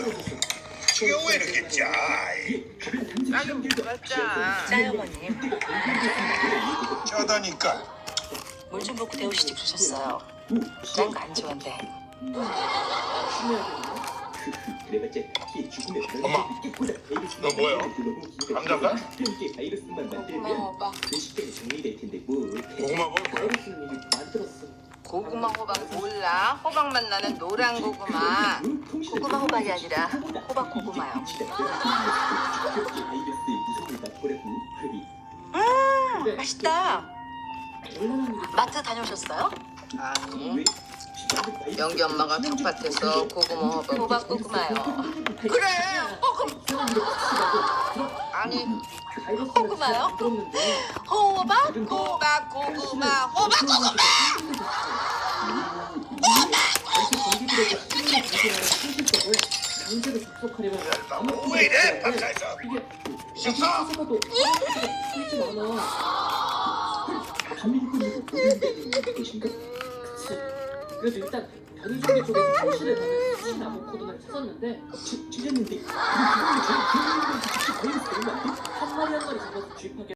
이게 왜 이렇게 짜? 나는 짜? 짜요 어머님 짜다니까. 물 좀 붓고 데우시지 그러셨어요 짠 거 안 좋은데 엄마, 너 뭐야? 남자가? 고구마 먹을 거야? 고구마 호박 몰라? 호박맛 나는 노란 고구마. 고구마 호박이 아니라 호박 고구마요 음 맛있다 마트 다녀오셨어요? 아니. 영기 엄마가 텃밭에서 고구마 호박. 호박 고구마요 그래. 아니 고구마요? 호박? 호박 고구마 호박 고구마. 왜 이래? 밥차에서. 미쳤어? 그래서 일단 변희종기 쪽에서 출시를 하는 수신 아보코도를 찾았는데 지- 그리고 그걸 제일 좋은 건 직접 같아? 한 마리 한 마리 잡아서 주입하게